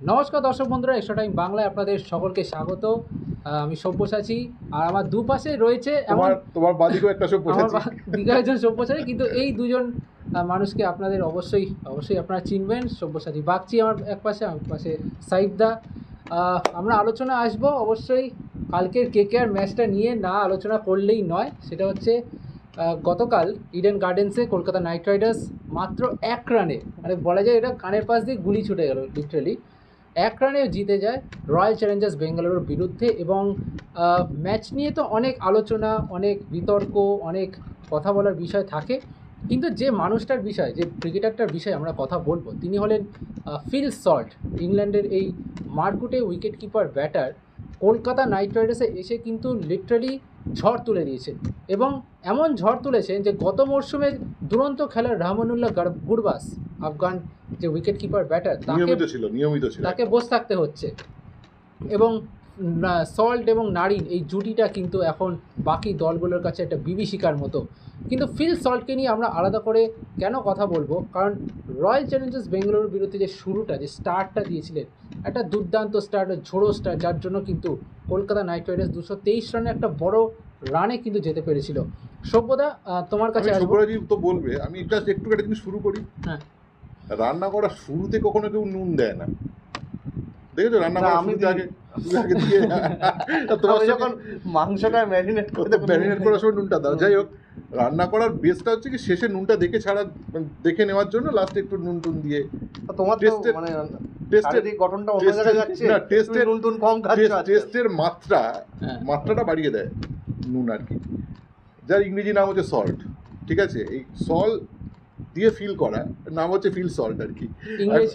নমস্কার দর্শক বন্ধুরা এক্সট্রা টাইম বাংলায় আপনাদের সকলকে স্বাগত। আমি সব্যসাচী আর আমার দুপাশে রয়েছে আমার তোমার বাদিকেও একটা সব আমার একজন সব্যসাচী কিন্তু এই দুজন মানুষকে আপনাদের অবশ্যই অবশ্যই আপনারা চিনবেন। সব্যসাচী বাগচি আমার এক পাশে আমার পাশে সাইফদা। আমরা আলোচনা আসব অবশ্যই। কালকের কে কে আর ম্যাচটা নিয়ে না আলোচনা করলেই নয় সেটা হচ্ছে গতকাল ইডেন গার্ডেন্সে কলকাতা নাইট রাইডার্স মাত্র এক রানে মানে বলা যায় এটা কানের পাশ দিয়ে গুলি ছুটে গেল লিটারালি এক রানে জিতে যায় রয়্যাল চ্যালেঞ্জার্স বেঙ্গালুরুর বিরুদ্ধে এবং ম্যাচ নিয়ে তো অনেক আলোচনা, অনেক বিতর্ক, অনেক কথা বলার বিষয় থাকে। কিন্তু যে মানুষটার বিষয়, যে ক্রিকেটারটার বিষয়ে আমরা কথা বলব, তিনি হলেন ফিল সল্ট, ইংল্যান্ডের এই মার্কুটে wicket keeper batter. Kolkata knight রাইডার্সে এসে কিন্তু লিটারালি ঝড় তুলে দিয়েছে। এবং এমন ঝড় তুলেছেন যে গত মরশুমে দুরন্ত খেলার রহমানুল্লাহ গার- গুরবাস আফগান যে উইকেট কিপার ব্যাটার তাকে ছিল নিয়মিত ছিল তাকে বসে থাকতে হচ্ছে। এবং সল্ট এবং নারিন এই জুটিটা কিন্তু এখন বাকি দলগুলোর কাছে একটা বিভীষিকার মতো। কিন্তু ফিল সল্টকে নিয়ে আমরা আলাদা করে কেন কথা বলব? কারণ রয়্যাল চ্যালেঞ্জার্স বেঙ্গালুরুর বিরুদ্ধে যে শুরুটা যে স্টার্টটা দিয়েছিলেন একটা দুর্দান্ত স্টার্ট ঝোড়ো স্টার যার জন্য কিন্তু কলকাতা নাইট রাইডার্স দুশো তেইশ রানে একটা বড় রানে কিন্তু যেতে পেরেছিল। সভ্যদা আহ, তোমার কাছে তো বলবে। আমি জাস্ট একটু একটা জিনিস শুরু করি। হ্যাঁ। রান্না করার শুরুতে কখনো কেউ নুন দেয় না। দেখেছ? রান্না করার শুরুতে আগে তোমার যখন মাংসটা ম্যারিনেট করে ম্যারিনেট করার সময় নুনটা দাও যাই হোক রান্না করার বেসটা হচ্ছে কি শেষে নুনটা দেখে ছাড়া মানে দেখে নেওয়ার জন্য লাস্টে একটু নুন টুন দিয়ে তোমার টেস্টের- মানে টেস্টের গঠনটা অন্য টেস্টের- জায়গায় যাচ্ছে না, টেস্টের- নুন টুন কম খাচ্ছ আজকাল। টেস্টের মাত্রা হ্যাঁ। মাত্রাটা বাড়িয়ে দেয় নুন আর কি যার ইংরেজি নাম হচ্ছে সল্ট ঠিক আছে এই সল দিয়ে ফিল করা নাম হচ্ছে ফিল সল্ট আর কি। ইংলিশ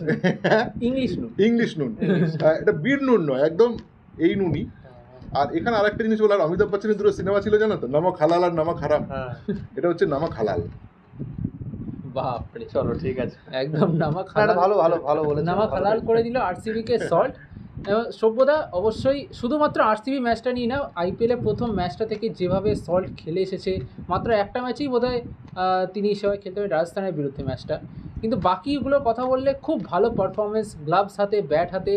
ইংলিশ নুন। ইংলিশ নুন। হ্যাঁ, এটা বীর নুন নয় একদম এই নুনই। আর এখানে আরেকটা জিনিস বলার অমিতাভ বচ্চনের দুটো সিনেমা ছিল জানো তো? নামক হালাল আর নামক হারাম। হ্যাঁ। এটা হচ্ছে নামক হালাল। বাপরে চলো ঠিক আছে। একদম নামাক না, ভালো ভালো ভালো বলেছ। নামাক হালাল। করে দিল আরসিবি কে সল্ট সভ্যতা অবশ্যই শুধুমাত্র আরসিবি ম্যাচটা নিয়ে না আইপিএলের প্রথম ম্যাচটা থেকে যেভাবে সল্ট খেলে এসেছে মাত্র একটা ম্যাচেই আহ, তিনি সেভাবে খেলতে পারেন রাজস্থানের বিরুদ্ধে ম্যাচটা কিন্তু বাকিগুলোর কথা বললে খুব ভালো পারফরমেন্স গ্লাভস হাতে ব্যাট হাতে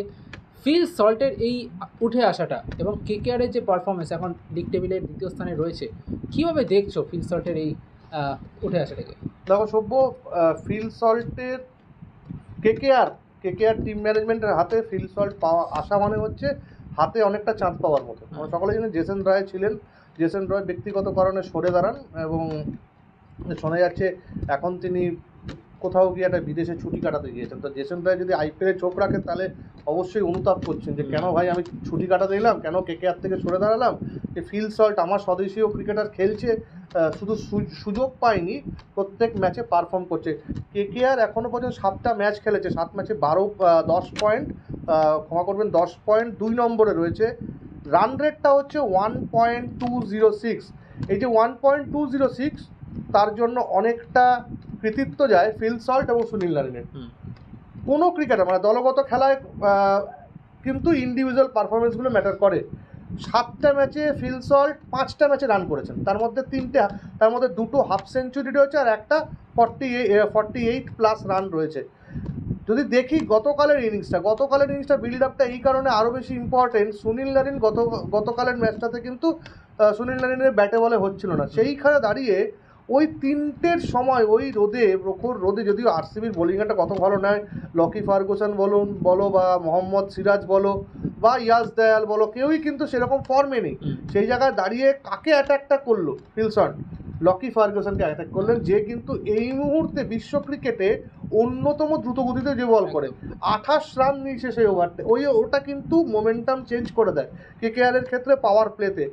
ফিল সল্টের এই উঠে আসাটা এবং কেকেআরের যে পারফরমেন্স এখন লিগ টেবিলের দ্বিতীয় স্থানে রয়েছে কীভাবে দেখছ ফিল সল্টের এই উঠে আসাটাকে? দেখো সভ্য ফিল সল্টের কে কেকেআর কেকেআর টিম ম্যানেজমেন্টের হাতে ফিল সল্ট পাওয়া আসা মানে হচ্ছে হাতে অনেকটা চাঁদ পাওয়ার মতো। আমরা সকলে জানি জেসেন রায় ছিলেন। জেসেন রয় ব্যক্তিগত কারণে সরে দাঁড়ান এবং শোনা যাচ্ছে এখন তিনি কোথাও গিয়ে একটা বিদেশে ছুটি কাটাতে গিয়েছেন। তো জেসন রায় যদি আইপিএলে চোখ রাখেন তাহলে অবশ্যই অনুতাপ করছেন যে, কেন ভাই আমি ছুটি কাটাতে এলাম? কেন কেকেআর থেকে সরে দাঁড়ালাম? যে ফিল সল্ট আমার স্বদেশীয় ক্রিকেটার খেলছে শুধু সুযোগ পায়নি, প্রত্যেক ম্যাচে পারফর্ম করছে। কে কে আর এখনও পর্যন্ত সাতটা ম্যাচ খেলেছে, সাত ম্যাচে বারো দশ পয়েন্ট ক্ষমা করবেন, দশ পয়েন্ট দুই নম্বরে রয়েছে। রান রেটটা হচ্ছে one point two zero six এই যে one point two zero six তার জন্য অনেকটা কৃতিত্ব যায় ফিল সল্ট এবং সুনীল নারিনের। কোনো ক্রিকেটার মানে দলগত খেলায় কিন্তু ইন্ডিভিজুয়াল পারফরমেন্সগুলো ম্যাটার করে। সাতটা ম্যাচে ফিল সল্ট পাঁচটা ম্যাচে রান করেছেন। তার মধ্যে তিনটে তার মধ্যে দুটো হাফ সেঞ্চুরি রয়েছে আর একটা forty forty eight plus run রয়েছে। যদি দেখি গতকালের ইনিংসটা গতকালের ইনিংসটা বিল্ড আপটা এই কারণে আরও বেশি ইম্পর্টেন্ট সুনীল নারিন গত গতকালের ম্যাচটাতে কিন্তু সুনীল নারিনের ব্যাটে বলে হচ্ছিল না। সেইখানে দাঁড়িয়ে ওই তিনটের সময় ওই রোদে প্রখর রোদে যদিও আরসিবির বোলিংটা কত ভালো নয় লকি ফার্গুসন বলুন বলো বা মোহাম্মদ সিরাজ বলো বা ইয়াস দয়াল বলো কেউই কিন্তু সেরকম ফর্মে নেই। সেই জায়গায় দাঁড়িয়ে কাকে অ্যাটাকটা করল? ফিলসন। লকি ফার্গুসনকে অ্যাটাক করলেন যে কিন্তু এই মুহূর্তে বিশ্ব ক্রিকেটে অন্যতম দ্রুতগতিতে যে বল করে। আঠাশ রান নিয়েছে সেই ওভারতে ওই ওটা কিন্তু মোমেন্টাম চেঞ্জ করে দেয় কে কে কেকেআরের ক্ষেত্রে পাওয়ার প্লেতে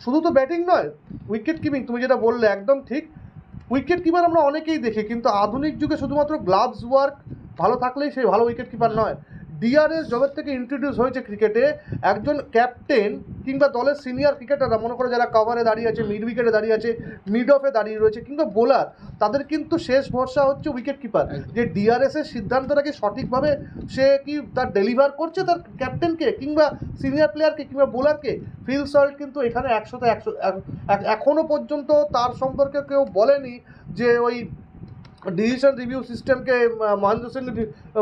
শুধু তো ব্যাটিং নয় উইকেট কিপিং তুমি যেটা বললে একদম ঠিক। উইকেট কিপার আমরা অনেকেই দেখি, কিন্তু আধুনিক যুগে শুধুমাত্র গ্লাভস ওয়ার্ক ভালো থাকলেই সেই ভালো উইকেট কিপার নয়। ডিআরএস জগৎ থেকে ইন্ট্রোডিউস হয়েছে ক্রিকেটে একজন ক্যাপ্টেন কিংবা দলের সিনিয়র ক্রিকেটাররা মনে করো যারা কভারে দাঁড়িয়ে আছে মিড উইকেটে দাঁড়িয়ে আছে মিড অফে দাঁড়িয়ে রয়েছে কিংবা বোলার তাদের কিন্তু শেষ ভরসা হচ্ছে উইকেট কিপার যে ডিআরএস এর সিদ্ধান্তটা কি সঠিকভাবে সে কি তার ডেলিভার করছে তার ক্যাপ্টেনকে কিংবা সিনিয়র প্লেয়ারকে কিংবা বোলারকে ফিল সল্ট কিন্তু এখানে একশোতে একশো এক- এক- এখনও পর্যন্ত তার সম্পর্কে কেউ বলেনি যে ওই ডিসিশন রিভিউ সিস্টেমকে মহেন্দ্র সিং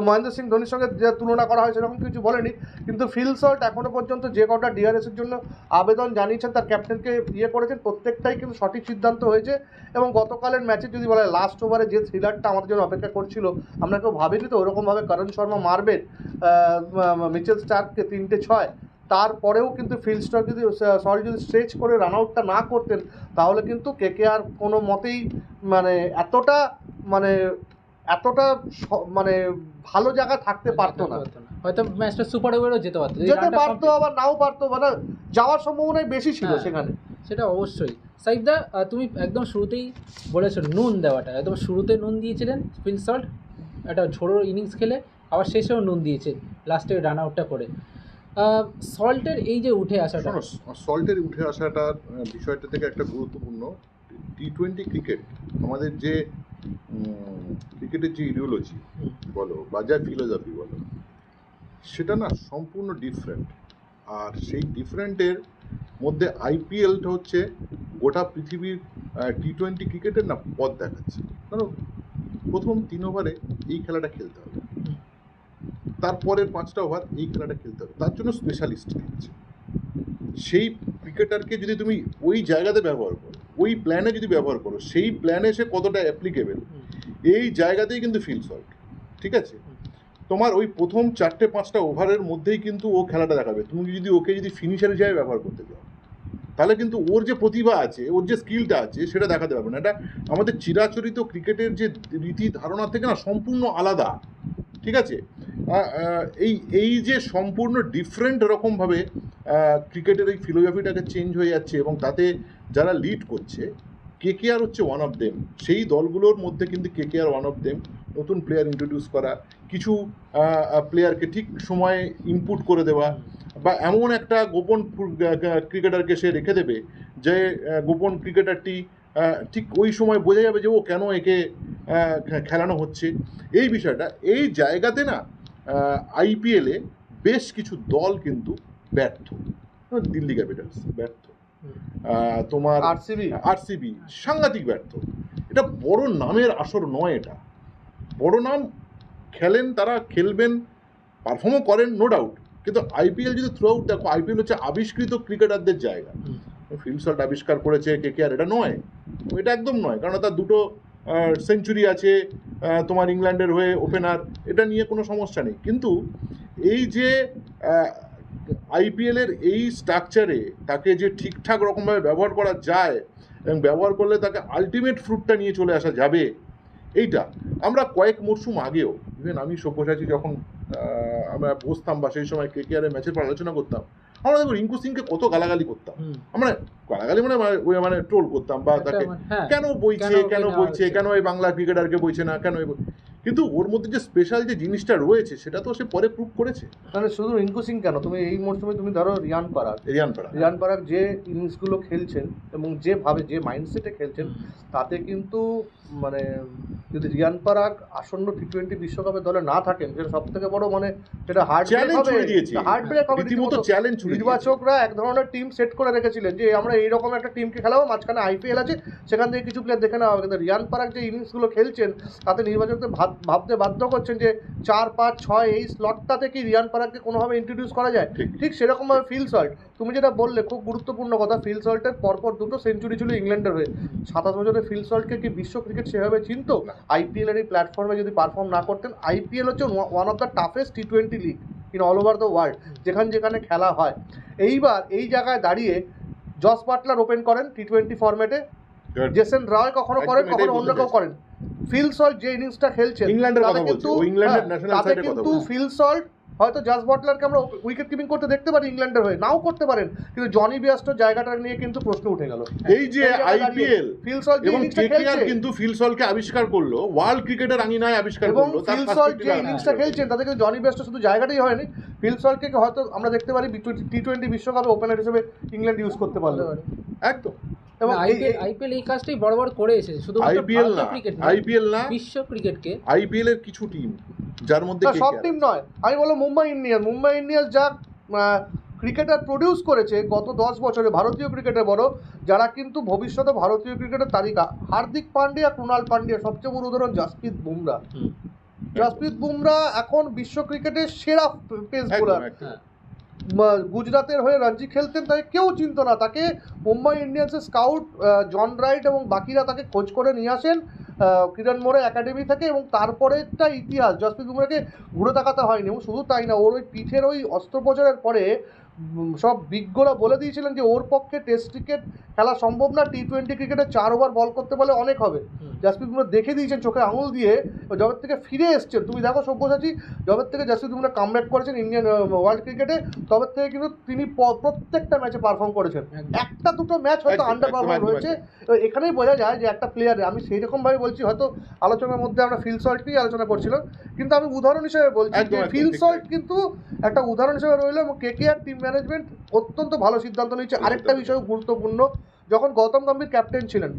মহেন্দ্র সিং ধোনির সঙ্গে যে তুলনা করা হয় সেরকম কিছু বলেনি। কিন্তু ফিল এখনও পর্যন্ত যে কটা ডিআরএসের জন্য আবেদন জানিয়েছেন, তার ক্যাপ্টেনকে ইয়ে করেছেন, প্রত্যেকটাই কিন্তু সঠিক সিদ্ধান্ত হয়েছে। এবং গতকালের ম্যাচে যদি বলে লাস্ট ওভারে যে থ্রিলারটা আমাদের জন্য অপেক্ষা করছিল, আমরা কেউ ভাবিনি তো, ওরকমভাবে করণ শর্মা মারবেন মিচেল স্টার্ককে তিনটে ছয়। তারপরেও কিন্তু ফিল স্টক যদি সরি যদি স্ট্রেচ করে রান আউটটা না করতেন তাহলে কিন্তু কেকে আর কোনো মতেই মানে এতটা মানে এতটা মানে ভালো জায়গা থাকতে পারতো না। হয়তো ম্যাচটা সুপার ওভারও যেতে পারতো। যেতে পারতো আবার নাও পারতো মানে যাওয়ার সম্ভাবনাই বেশি ছিল হ্যাঁ। সেখানে। সেটা অবশ্যই। সাইদা তুমি একদম শুরুতেই বলেছ নুন দেওয়াটা। একদম শুরুতে নুন দিয়েছিলেন ফিল সল্ট একটা ঝোড়ো ইনিংস খেলে আবার শেষেও নুন দিয়েছে লাস্টে রান আউটটা করে। সল্টের এই যে উঠে আসাটা। সল্টের উঠে আসাটা বিষয়টা থেকে একটা গুরুত্বপূর্ণ। টি টোয়েন্টি ক্রিকেট আমাদের যে ক্রিকেটের যে ইডিওলজি বলো বা যা ফিলোসফি বলো সেটা না সম্পূর্ণ ডিফারেন্ট আর সেই ডিফারেন্টের মধ্যে আইপিএলটা হচ্ছে গোটা পৃথিবীর টি টোয়েন্টি ক্রিকেটের না পথ দেখাচ্ছে। কারণ প্রথম তিন ওভারে এই খেলাটা খেলতে হবে। তারপরের পাঁচটা ওভার এই খেলাটা খেলতে হবে। তার জন্য স্পেশালিস্ট দিচ্ছে সেই ক্রিকেটারকে যদি তুমি ওই জায়গাতে ব্যবহার করো ওই প্ল্যানে যদি ব্যবহার করো সেই প্ল্যানে সে কতটা অ্যাপ্লিকেবেল এই জায়গাতেই কিন্তু ফিল সল্ট ঠিক আছে? তোমার ওই প্রথম চারটে পাঁচটা ওভারের মধ্যেই কিন্তু ও খেলাটা দেখাবে। তুমি যদি ওকে যদি ফিনিশার হিসাবে ব্যবহার করতে চাও তাহলে কিন্তু ওর যে প্রতিভা আছে ওর যে স্কিলটা আছে সেটা দেখাতে পারবে না। এটা আমাদের চিরাচরিত ক্রিকেটের যে রীতি ধারণা থেকে না সম্পূর্ণ আলাদা। ঠিক আছে? এই এই যে সম্পূর্ণ ডিফারেন্ট রকমভাবে ক্রিকেটের এই ফিলোসফিটাকে চেঞ্জ হয়ে যাচ্ছে এবং তাতে যারা লিড করছে কে কে আর হচ্ছে ওয়ান অফ দেম সেই দলগুলোর মধ্যে কিন্তু K K R one of them নতুন প্লেয়ার ইন্ট্রোডিউস করা, কিছু প্লেয়ারকে ঠিক সময়ে ইনপুট করে দেওয়া বা এমন একটা গোপন ক্রিকেটারকে সে রেখে দেবে যে গোপন ক্রিকেটারটি ঠিক ওই সময় বোঝা যাবে যে ও কেন একে খেলানো হচ্ছে। এই বিষয়টা এই জায়গাতে না আইপিএলে বেশ কিছু দল কিন্তু ব্যর্থ। দিল্লি ক্যাপিটালস ব্যর্থ। তোমার আরসিবি আরসিবি সাংঘাতিক ব্যর্থ। এটা বড় নামের আসর নয় এটা। বড় নাম খেলেন তারা খেলবেন পারফর্মও করেন নো ডাউট কিন্তু আইপিএল যদি থ্রু আউট দেখো আইপিএল হচ্ছে আবিষ্কৃত ক্রিকেটারদের জায়গা। ফিল্ড শট আবিষ্কার করেছে কে কে আর এটা নয়। এটা একদম নয় কারণ তার দুটো সেঞ্চুরি আছে তোমার ইংল্যান্ডের হয়ে ওপেনার এটা নিয়ে কোনো সমস্যা নেই। কিন্তু এই যে আইপিএলের এই স্ট্রাকচারে তাকে যে ঠিকঠাক রকমভাবে ব্যবহার করা যায় এবং ব্যবহার করলে তাকে আলটিমেট ফ্রুটটা নিয়ে চলে আসা যাবে, এইটা। আমরা কয়েক মরশুম আগেও ইভেন আমি সব্যসাচী যখন আমরা বসতাম বা সেই সময় কে কে আর ম্যাচের পর আলোচনা করতাম আমরা দেখো রিঙ্কু সিংকে কত গালাগালি করতাম। আমরা গালাগালি মানে মানে ওই মানে ট্রোল করতাম বা তাকে মানে- হ্যাঁ। কেন বইছে কেন বইছে কেন এই বাংলা ক্রিকেটারকে বইছে না কেন কিন্তু ওর মধ্যে যে স্পেশাল যে জিনিসটা রয়েছে সেটা তো সে পরে প্রুভ করেছে। মানে শুধু রিঙ্কু সিং কেন? তুমি এই মরশুমে তুমি ধরো রিয়ান পারাগ রিয়ান পাড়া রিয়ান পারাগ যে ইনিংসগুলো খেলছেন এবং যেভাবে যে মাইন্ডসেটে খেলছেন তাতে কিন্তু মানে যদি রিয়ান পারাক আসন্ন টি টোয়েন্টি বিশ্বকাপে দলে না থাকেন সেটা সব থেকে বড় মানে সেটা হার্ড ব্রেক হবে হার্ড ব্রেক হবে রীতিমতো। চ্যালেঞ্জ নির্বাচকরা এক ধরনের টিম সেট করে রেখেছিলেন যে আমরা এইরকম একটা টিমকে খেলাবো মাঝখানে আইপিএল আছে সেখান থেকে কিছু প্লেয়ার দেখে নেওয়া হবে। কিন্তু রিয়ান পারাক যে ইনিংসগুলো খেলছেন তাতে নির্বাচকদের ভাব- ভাবতে বাধ্য করছেন যে চার পাঁচ ছয় এই স্লটটাতে কি রিয়ান পারাককে কোনোভাবে ইন্ট্রোডিউস করা যায়? ঠিক। ঠিক সেরকমভাবে ফিল সল্ট তুমি যেটা বললে খুব গুরুত্বপূর্ণ কথা ফিল সল্টের পরপর দুটো সেঞ্চুরি ছিল ইংল্যান্ডের হয়ে। সাতাশ বছরের ফিল সল্টকে কি বিশ্ব ক্রিকেট সেভাবে চিনত। আইপিএল এর এই প্ল্যাটফর্মে যদি পারফর্ম না করতেন আইপিএল হচ্ছে one of the toughest T twenty league in all over the world যেখানে যেখানে খেলা হয়। এইবার এই জায়গায় দাঁড়িয়ে জস বাটলার ওপেন করেন টি টোয়েন্টি ফর্মেটে জেসেন রয় কখনো করেন কখনো অন্য কেউ করেন। ফিল সল্ট যে ইনিংসটা খেলছেন ইংল্যান্ডের কথা বলছি কিন্তু ইংল্যান্ডের ন্যাশনাল সাইডের কথা কিন্তু ফিল সল্ট হয়তো জাস বটলারকে আমরা উইকেট কিপিং করতে দেখতে পারি ইংল্যান্ডের হয়ে নাও করতে পারেন। কিন্তু জনি বিয়াস্টোর জায়গাটা নিয়ে কিন্তু প্রশ্ন উঠে গেল। এই যে আইপিএল ফিল সল্ট যে এবং ইনিংসটা কেকেআর কিন্তু ফিলসলকে আবিষ্কার করল ওয়ার্ল্ড ক্রিকেটের আঙিনায় আবিষ্কার করল তার ফিল সল্ট যে ইনিংসটা খেলছেন তাতে কিন্তু জনি বেস্ট শুধু জায়গাটাই হয়নি ফিল সল্টকে হয়তো আমরা দেখতে পারি টি টোয়েন্টি বিশ্বকাপে ওপেনার হিসেবে ইংল্যান্ড ইউজ করতে পারল। একদম। এবং আইপিএল এই কাজটাই বড় বড় করে এসেছে শুধু আইপিএল না আইপিএল না বিশ্ব ক্রিকেটকে আইপিএল এর কিছু টিম যার মধ্যে সব টিম নয়। আমি বলব মুম্বাই ইন্ডিয়ান মুম্বাই ইন্ডিয়ান্স যা ক্রিকেটার প্রডিউস করেছে গত দশ বছরে ভারতীয় ক্রিকেটে বড় যারা কিন্তু ভবিষ্যতে ভারতীয় ক্রিকেটের তালিকা হার্দিক পান্ডিয়া কুণাল পান্ডিয়া সবচেয়ে বড় উদাহরণ জাসপ্রীত বুমরা। জাসপ্রীত বুমরা এখন বিশ্ব ক্রিকেটের সেরা পেস বোলার একদম। হ্যাঁ রঞ্জি খেলতেন, তাকে কেউ চিনত না তাকে মুম্বাই ইন্ডিয়ান্সের স্কাউট জন রাইট এবং বাকিরা তাকে খোঁজ করে নিয়ে আসেন কিরণ মোড়ে একাডেমি থেকে এবং তারপরেরটা ইতিহাস, জসপ্রীত বুমরাকে ঘুরে তাকাতে হয়নি এবং শুধু তাই না, ওর ওই পিঠের ওই অস্ত্রোপচারের পরে সব বিজ্ঞরা বলে দিয়েছিলেন যে ওর পক্ষে টেস্ট ক্রিকেট খেলা সম্ভব না টি টোয়েন্টি ক্রিকেটে চার ওভার বল করতে পারলে অনেক হবে। জাসপ্রীত বুমরা দেখে দিয়েছেন চোখে আঙুল দিয়ে জবের থেকে ফিরে এসছেন। তুমি দেখো সব্যসাচী জবের থেকে জাসপ্রীত বুমরা কামব্যাক করেছেন ইন্ডিয়ান ওয়ার্ল্ড ক্রিকেটে তবে থেকে কিন্তু তিনি প্রত্যেকটা ম্যাচে পারফর্ম করেছেন। একটা দুটো ম্যাচ হয়তো আন্ডার পারফর্ম হয়েছে। তো এখানেই বোঝা যায় যে একটা প্লেয়ার আমি সেই রকমভাবে বলছি হয়তো আলোচনার মধ্যে আমরা ফিল সল্টই আলোচনা করছিলাম কিন্তু আমি উদাহরণ হিসেবে বলছি যে ফিল সল্ট কিন্তু একটা উদাহরণ হিসেবে রইল এবং কে কে আর টিম ম্যানেজমেন্ট অত্যন্ত ভালো সিদ্ধান্ত নিয়েছে। আরেকটা বিষয় গুরুত্বপূর্ণ যখন গৌতম গম্ভীর ক্যাপ্টেন ছিলেন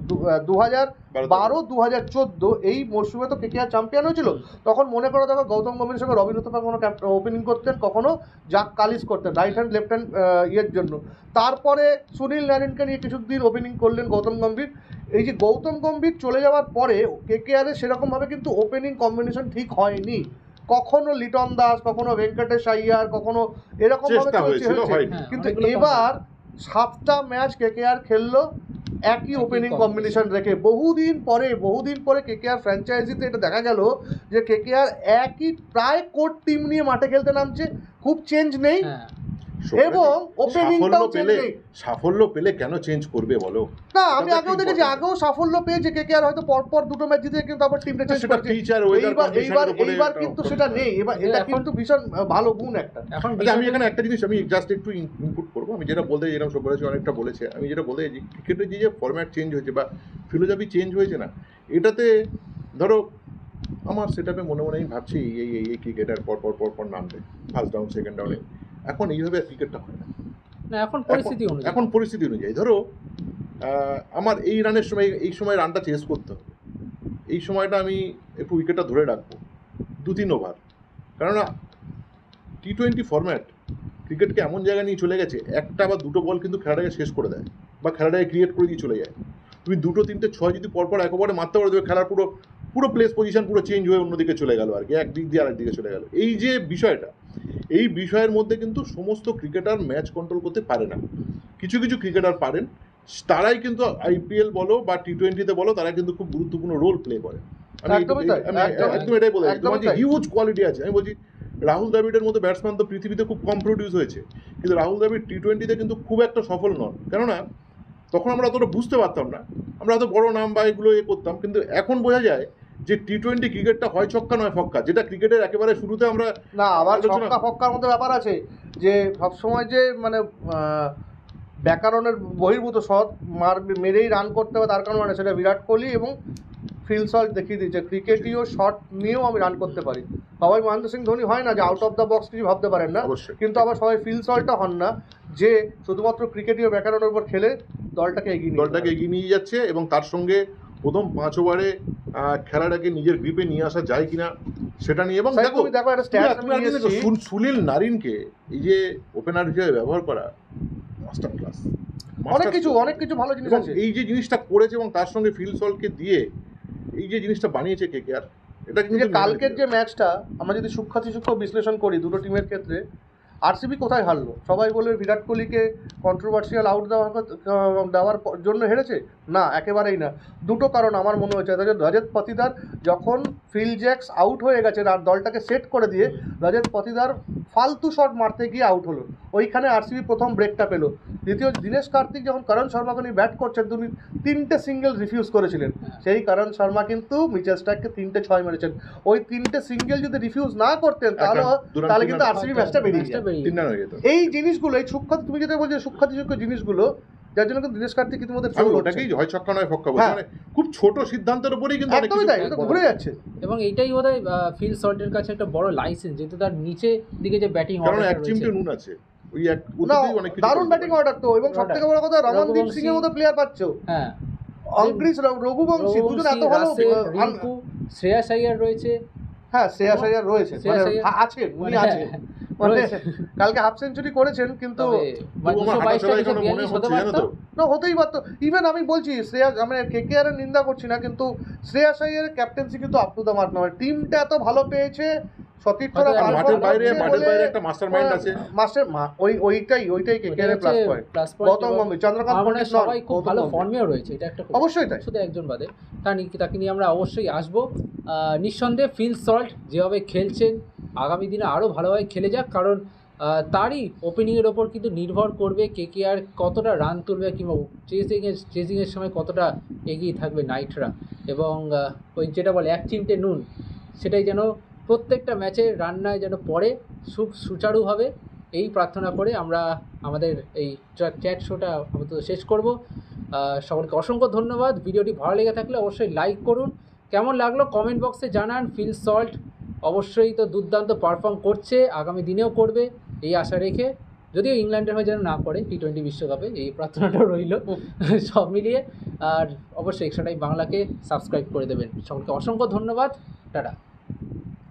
দু হাজার বারো দু হাজার চোদ্দ এই মরশুমে তো কেকেআর চ্যাম্পিয়ন হয়েছিল। তখন মনে করো দেখো গৌতম গম্ভীরের সঙ্গে রবিন উত্তপা কখনো ওপেনিং করতেন কখনো জাক কালিস করতেন রাইট হ্যান্ড লেফট হ্যান্ড ইয়ের জন্য। তারপরে সুনীল নারিনকে নিয়ে কিছুদিন ওপেনিং করলেন গৌতম গম্ভীর। এই যে গৌতম গম্ভীর চলে যাওয়ার পরে কেকেআরে সেরকমভাবে কিন্তু ওপেনিং কম্বিনেশন ঠিক হয়নি। কখনো লিটন দাস কখনো ভেঙ্কটেশ আইয়ার কখনো এরকম। হয়নি হ্যাঁ, কিন্তু এবার সাতটা ম্যাচ কেকেআর খেললো একই ওপেনিং কম্বিনেশন রেখে। বহুদিন পরে বহুদিন পরে কেকেআর ফ্র্যাঞ্চাইজিতে এটা দেখা গেল যে কেকেআর একই প্রায় কোর টিম নিয়ে মাঠে খেলতে নামছে। খুব চেঞ্জ নেই। হ্যাঁ। এবং ওপেনিংটাও পেলে সাফল্য পেলে কেন চেঞ্জ করবে বলো? না আমি আগেও দেখেছি আগেও সাফল্য পেয়েছে কেকেআর হয়তো পরপর দুটো ম্যাচ জিতে কিন্তু আবার টিমটা চেঞ্জ করেছে। আর এইবার এইবার এইবার কিন্তু সেটা নেই এবার এটা কিন্তু ভীষণ ভালো গুণ একটা। এখন আচ্ছা আমি এখানে একটা জিনিস আমি জাস্ট একটু ইনপুট করব। আমি যেটা বলতে যেরকম সব অনেকটা বলেছে। আমি যেটা বলতে চাইছি ক্রিকেটের যে ফরম্যাট চেঞ্জ হয়েছে বা ফিলোজফি চেঞ্জ হয়েছে না এটাতে ধরো আমার সেট আপে মনে মনে আমি ভাবছি এই এই এই ক্রিকেটার পর পর পর পর নামবে। ফার্স্ট ডাউন সেকেন্ড ডাউনে এখন এইভাবে আর ক্রিকেটটা হয় না। না এখন পরিস্থিতি এখন- অনুযায়ী। এখন পরিস্থিতি অনুযায়ী। ধরো আমার এই রানের সময় এই সময় রানটা চেস করতে হবে। এই সময়টা আমি একটু উইকেটটা ধরে রাখব। দু তিন ওভার কেননা টি টোয়েন্টি ফরম্যাট ক্রিকেটকে এমন জায়গায় নিয়ে চলে গেছে একটা বা দুটো বল কিন্তু খেলাটাকে শেষ করে দেয় বা খেলাটাকে ক্রিয়েট করে দিয়ে চলে যায়। তুমি দুটো তিনটে ছয় যদি পরপর একবারে মারতে পারো দেবে খেলার পুরো পুরো প্লেস পজিশন পুরো চেঞ্জ হয়ে অন্যদিকে চলে গেল আর কি একদিক দিয়ে আরেক দিকে চলে গেল। এই যে বিষয়টা এই বিষয়ের মধ্যে কিন্তু সমস্ত ক্রিকেটার ম্যাচ কন্ট্রোল করতে পারে না। কিছু কিছু ক্রিকেটার পারেন তারাই কিন্তু আইপিএল বলো বা টি টোয়েন্টিতে বলো তারা কিন্তু খুব গুরুত্বপূর্ণ রোল প্লে করে। আমি। একদম এটাই বলে তোমার যে হিউজ কোয়ালিটি আছে আমি বলছি রাহুল দ্রাবিড়ের মতো ব্যাটসম্যান তো পৃথিবীতে খুব কম প্রডিউস হয়েছে কিন্তু রাহুল দ্রাবিড় টি টোয়েন্টিতে কিন্তু খুব একটা সফল নন। কেননা তখন আমরা অতটা বুঝতে পারতাম না আমরা অত বড় নাম বা এগুলো এ করতাম কিন্তু এখন বোঝা যায় যে টি টোয়েন্টি ক্রিকেটটা হয় ছক্কা নয় ফক্কা যেটা ক্রিকেটের একেবারে শুরুতে আমরা না আবার ছক্কা ফক্কার মধ্যে ব্যাপার আছে যে সবসময় যে মানে ব্যাকরণের বহির্ভূত শট মার মেরেই রান করতে হবে তার কারণ মানে সেটা বিরাট কোহলি এবং ফিল সল্ট দেখিয়ে দিয়েছে। ক্রিকেটীয় শট নিয়েও আমি রান করতে পারি। সবাই মহেন্দ্র সিং ধোনি হয় না যে আউট অফ দ্য বক্স কিছু ভাবতে পারেন না। কিন্তু আবার সবাই ফিল সল্টটা হন না যে শুধুমাত্র ক্রিকেটীয় ব্যাকরণের উপর খেলে দলটাকে এগিয়ে দলটাকে এগিয়ে নিয়ে যাচ্ছে এবং তার সঙ্গে প্রথম পাঁচ ওভারে আহ, খেলাটাকে নিজের গ্রিপে নিয়ে আসা যায় কিনা সেটা নিয়ে। এবং দেখো সুনীল নারিনকে এই যে ওপেনার হিসেবে ব্যবহার করা মাস্টার ক্লাস অনেক কিছু অনেক কিছু ভালো জিনিস আছে। এই যে জিনিসটা করেছে এবং তার সঙ্গে ফিল সলকে দিয়ে এই যে জিনিসটা বানিয়েছে কে কে আর এটা কিন্তু কালকের যে ম্যাচটা আমরা যদি সূক্ষ্মাতি সূক্ষ্ম বিশ্লেষণ করি দুটো টিমের ক্ষেত্রে আরসিবি কোথায় হারলো? সবাই বলবে বিরাট কোহলিকে কন্ট্রোভার্সিয়াল আউট দেওয়ার দেওয়ার জন্য হেরেছে? না, একেবারেই না। দুটো কারণ আমার মনে হয়েছে। রজত পতিদার যখন ফিল জ্যাক্স আউট হয়ে গেছে আর দলটাকে সেট করে দিয়ে রজত পতিদার ফালতু শট মারতে গিয়ে আউট হলো। ওইখানে আরসিবি প্রথম ব্রেকটা পেল। দ্বিতীয় দিনেশ কার্তিক যখন করণ শর্মাকে নিয়ে ব্যাট করছেন তিনি তিনটে সিঙ্গেল রিফিউজ করেছিলেন। সেই করণ শর্মা কিন্তু মিচেল স্ট্রাইককে তিনটে ছয় মেরেছেন। ওই তিনটে সিঙ্গেল যদি রিফিউজ না করতেন তাহলে তাহলে কিন্তু। আরসিবি ম্যাচটা বেরিয়ে এই জিনিসগুলো এই সূক্ষ্ম তুমি যেটা বলছো সূক্ষ্ম সূক্ষ্ম জিনিসগুলো যার জন্য কিন্তু দিনেশ কার্তিক ইতিমধ্যে ওটাকেই হয় ছক্কা নয় ফক্কা বলছি। হ্যাঁ। মানে খুব ছোট সিদ্ধান্তের উপরেই কিন্তু অনেক কিছু ঘুরে যাচ্ছে। এবং এইটাই বোধ হয় ফিল সল্টের কাছে একটা বড় লাইসেন্স যেহেতু তার নিচে দিকে যে ব্যাটিং কারণ এক চিমটে নুন আছে। ওই এক অনেক কিছু দারুণ ব্যাটিং অর্ডার তো এবং সব থেকে বড় কথা রমনদীপ সিং এর মতো প্লেয়ার পাচ্ছ হ্যাঁ। অঙ্ক্রিস রঘুবংশী দুজন এত ভালো রিঙ্কু শ্রেয়াস আইয়ার রয়েছে। হ্যাঁ শ্রেয়াস আয়ার রয়েছে। মানে আছেন উনি মানে আছেন। মানে কালকে হাফ সেঞ্চুরি করেছেন কিন্তু মনে না হতেই পারতো। ইভেন আমি বলছি শ্রেয়া আমি কে কে আর নিন্দা করছি না কিন্তু শ্রেয়াস আয়ারের ক্যাপ্টেন্সি কিন্তু আপ টু দ্য মার্ক নয়। টিমটা এত ভালো পেয়েছে সতীর্থরা মাঠের বাইরে মাঠের বাইরে একটা মাইন্ড আছে। মাস্টার ওই ওইটাই ওইটাই plus point plus point Gautam Gambhir Chandrakant Pandit সবাই খুব ভালো ফর্মেও রয়েছে এটা একটা অবশ্যই তাই। শুধু একজন বাদে। তা নি- তাকে নিয়ে আমরা অবশ্যই আসব। নিঃসন্দেহে ফিল সল্ট যেভাবে খেলছেন আগামী দিনে আরও ভালোভাবে খেলে যাক কারণ তারই ওপেনিংয়ের ওপর কিন্তু নির্ভর করবে কে কে আর কতটা রান তুলবে কিংবা চেজিংয়ের চেজিংয়ের সময় কতটা এগিয়ে থাকবে নাইটরা এবং ওই যেটা বলে এক চিমটে নুন সেটাই যেন প্রত্যেকটা ম্যাচে রান্নায় যেন পড়ে, সুখ সুচারুভাবে এই প্রার্থনা করে আমরা আমাদের এই চ্যাট শোটা আপাতত শেষ করব। সকলকে অসংখ্য ধন্যবাদ। ভিডিওটি ভালো লেগে থাকলে অবশ্যই লাইক করুন। কেমন লাগল কমেন্ট বক্সে জানান। ফিল সল্ট অবশ্যই তো দুর্দান্ত পারফর্ম করছে, আগামী দিনেও করবে, এই আশা রেখে। যদিও ইংল্যান্ডের হয়ে যেন না করে টি টোয়েন্টি বিশ্বকাপে, এই প্রার্থনাটা রইল। সব মিলিয়ে। আর অবশ্যই এক্সট্রা টাইম বাংলাকে সাবস্ক্রাইব করে দেবেন। সকলকে অসংখ্য ধন্যবাদ। টাটা।